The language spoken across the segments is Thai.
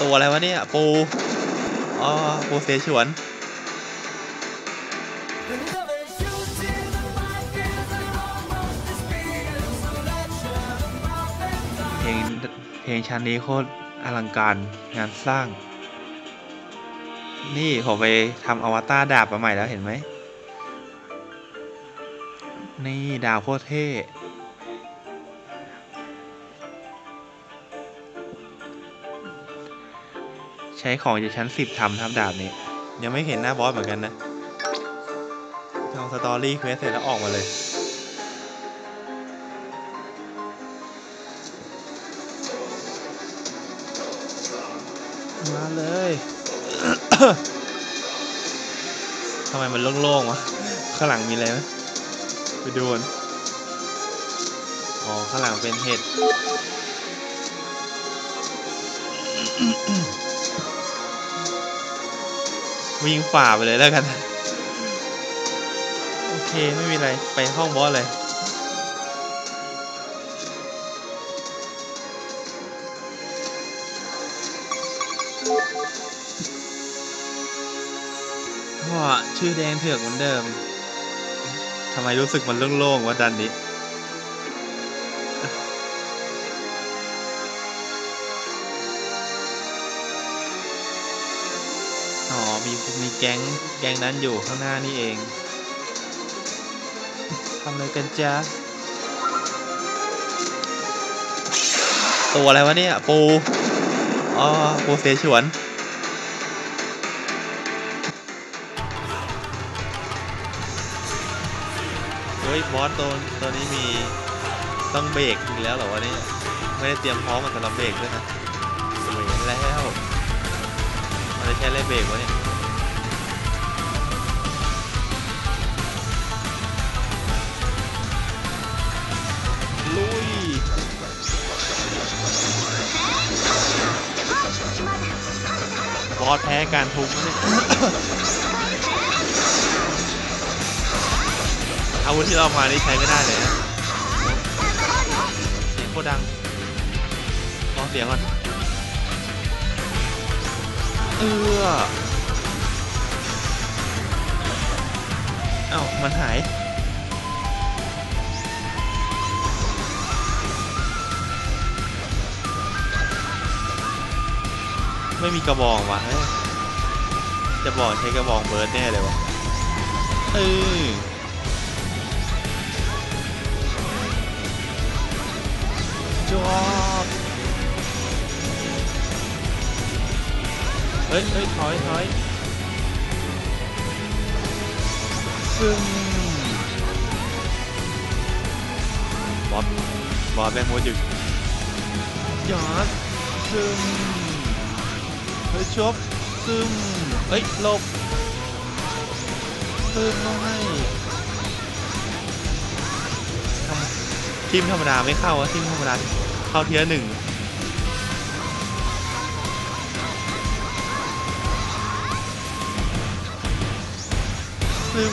ตัวอะไรวะเนี่ย ปู อ๋อ ปูเสฉวน เพลง เพลงชั้นนี้โคตรอลังการงานสร้าง นี่ผมไปทำอวตารดาบมาใหม่แล้วเห็นไหม นี่ดาวโคตรเท่ ใช้ของจากชั้นสิบทำทำดาบนี้ ยังไม่เห็นหน้าบอสเหมือนกันนะลองสตอรี่เควสเสร็จแล้วออกมาเลยมาเลยทำไมมันโล่งๆวะ ข้างหลังมีอะไรไหมไปดูนอ๋อ ข้างหลังเป็นเห็ด วิ่งฝ่าไปเลยแล้วกัน โอเคไม่มีอะไรไปห้องบอสเลยว่าชื่อแดงเถือกเหมือนเดิมทำไมรู้สึกมันโล่งๆวะดันนี้ มีมีแก๊งแก๊งนั้นอยู่ข้างหน้านี่เองทำอะไรกันจ๊ะตัวอะไรวะเนี่ย ปูอ๋อปูเสฉวนเฮ้ยบอสตัวตัวนี้มีต้องเบรกอีกแล้วเหรอวะเนี่ยไม่ได้เตรียมพร้อมมาสำหรับเบรกด้วยนะเวรแล้วมันจะใช้อะไรเบรกวะเนี่ย บอสแพ้การทุบนะเนี่ยอาวุธที่เรามานี่ใช้ไม่ได้เลยนะเสียงโคตรดังลองเสียงก่อนเออเอ้ามันหาย ไม่มีกระบองวะจะบอกใช้กระบองเบิร์ดแน่เลยวะเออจอบเฮ้ยเฮ้ยถอยถอยซึ่งบอสบอสแบงโมจึกยอดซึ่ง ฮ้ยชบซึ่งเฮ้ยลบซึ่งต้องให้ทีมธรรมดาไม่เข้าอะทีมธรรมดาเข้าเทียร์หนึ่งซึ่ง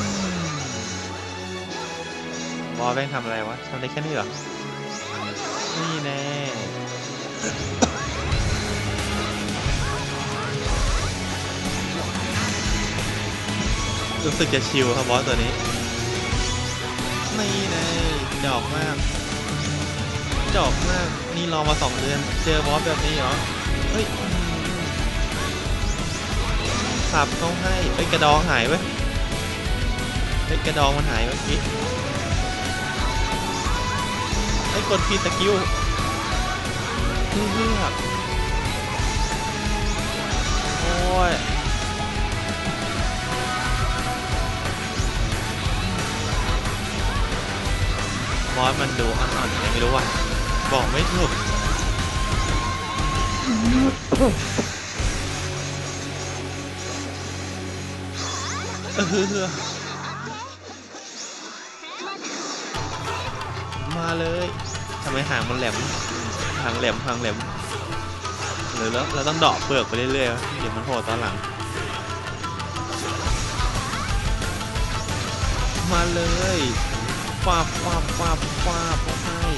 บอแม่งทำอะไรวะทำได้แค่นี้เหรอ รู้สึกจะชิลครับบอสตัวนี้ นี่แน่ดอกมากดอกมาก นี่รอมาสองเดือน เจอบอสแบบนี้เหรอ เฮ้ยสับเขาให้เฮ้กระดองหายเว้ยเฮ้กระดองมันหายเมื่อกี้ไอ้กดผิดสกิลเลือกโอ้ย อสมันดูอ่อนๆยังไงไม่รู้ว่ะบอกไม่ถูกเออมาเลยทำไมหางมันแหลมหางแหลมหางแหลมหรือแล้วเราต้องดอกเปลือกไปเรื่อยๆเดี๋ยวมันโผล่ตอนหลัง มาเลย ฟาบฟาบฟาบฟาบเขาให้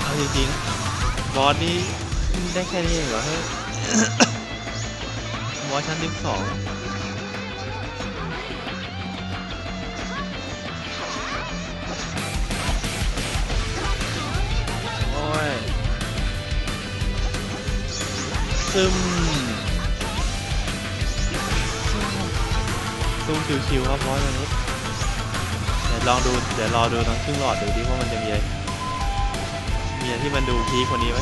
เอาจริงๆบอสนี่ได้แค่นี้เองเหรอเฮ้ยบอสชั้นที่สองโอ้ยซึมซูมชิวๆครับบอสวันนี้ ลองดูเดี๋ยวรอดูตอนครึ่งหลอดดูดิว่ามันจะมีอะไรมีอะไรที่มันดูพีคกว่านี้ไหม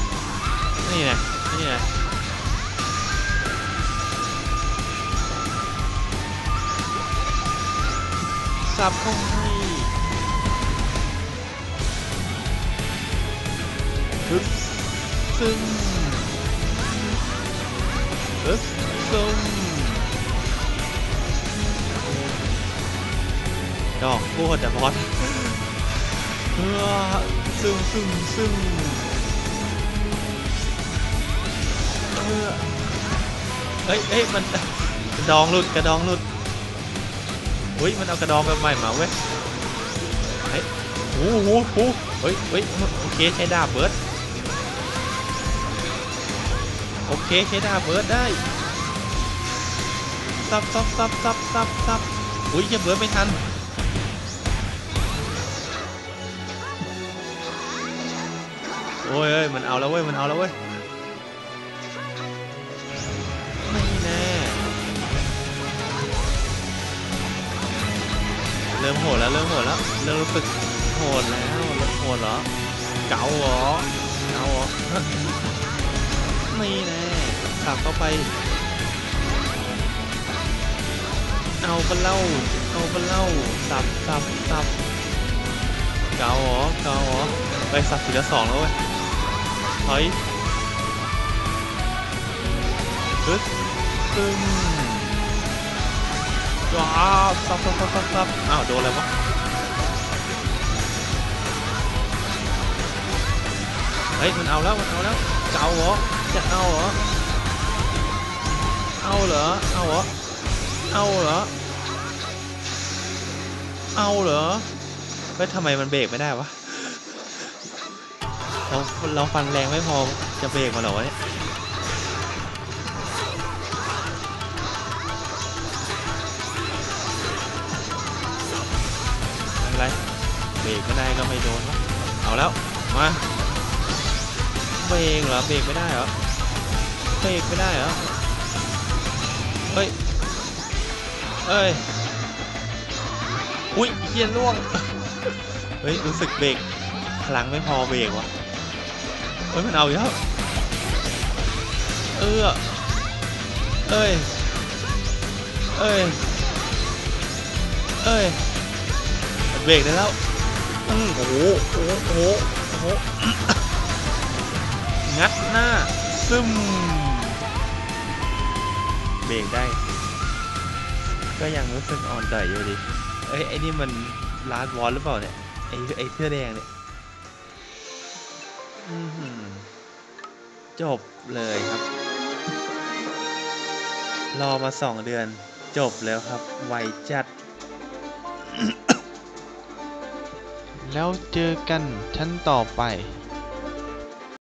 นี่ไงนี่ไงสับเข้าให้ฮึบซึ่งฮึบซึ่ง ดอกโคตรอะบอสซึ่งซึ่งซึ่งเอ้ยเอ้ยมันกระดองหลุดกระดองหลุดอุ้ยมันเอากระดองแบบใหม่มาเว้ยเฮ้ยโอ้โหโอ้โหเฮ้ยเฮ้ยโอเคใช้ดาบเบิร์ดโอเคใช้ดาบเบิร์ดได้ซับซับซับซับซับซับอุ้ยจะเบิร์ดไม่ทัน โอ้ยเอ้ยมันเอาแล้วเว้ย มันเอาแล้วเว้ย ไม่แน่ เริ่มโหดแล้ว เริ่มโหดแล้ว เริ่มรู้สึกโหดแล้ว เริ่มโหดเหรอ เก๋าเหรอเก๋าเหรอ ไม่แน่สับเข้าไป เอาไปเล่า เอาไปเล่า สับสับสับเก๋าเหรอ เก๋าเหรอไปสับทีละสองแล้วเว้ย ถอยปึ๊ดตึ้งว้าวซับซับซับซับซับอ้าวโดนอะไรวะเฮ้ยมันเอาแล้วมันเอาแล้วจะเอาเหรอจะเอาเหรอเอาเหรอเอาเหรอเอาเหรอเอาเหรอเฮ้ยทำไมมันเบรกไม่ได้วะ เราเราฟันแรงไม่พอจะเบรกมาเหรอวะเนี่ยไม่เป็นไรเบรกไม่ได้ก็ไม่โดนวะเอาแล้วมาเบรกเหรอเบรกไม่ได้เหรอเบรกไม่ได้เหรอเฮ้ยเอ้ยอุ้ยเฮียล่วงเฮ้ยรู้สึกเบรกพลังไม่พอเบรกวะ เฮ้ยมันเอาอีกแล้วเออเอ้ยเอ้ยเอ้ยเบรกได้แล้วอืมโอ้โหโอ้โหโอ้โหงัดหน้าซึมเบรกได้ ก็ยังรู้สึกอ่อนใจอยู่ดิเอ้ยไอ้นี่มันลาดวอลหรือเปล่าเนี่ยไอ้ไอ้เสื้อแดงเนี่ย จบเลยครับ รอมาสองเดือน จบแล้วครับ ไวจัด แล้วเจอกันชั้นต่อไป